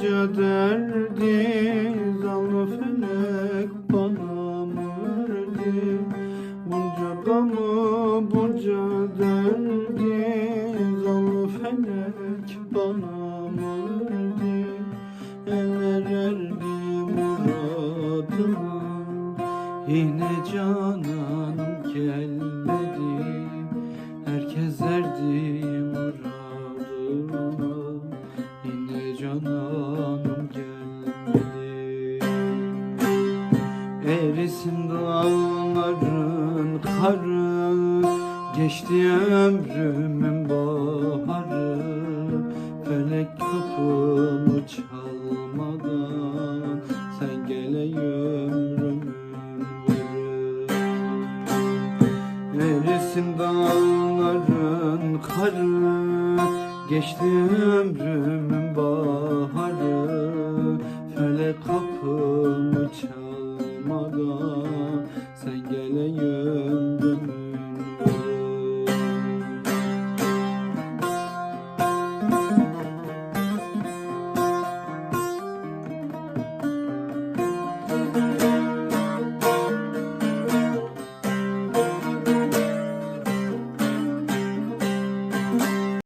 bunca derdi Zalı felek bana verdi. Bunca gamı bunca derdi Zalı felek bana verdi. Eller erdi muradıma Yine cananım gelmedi. Herkes erdi Erisin dağların karı Geçti ömrümün baharı. Felek kapımı çalmadan Sen gele ömrümün varı. Erisin dağların karı Geçti ömrümün baharı olmadan sen geleyim gönül Müzik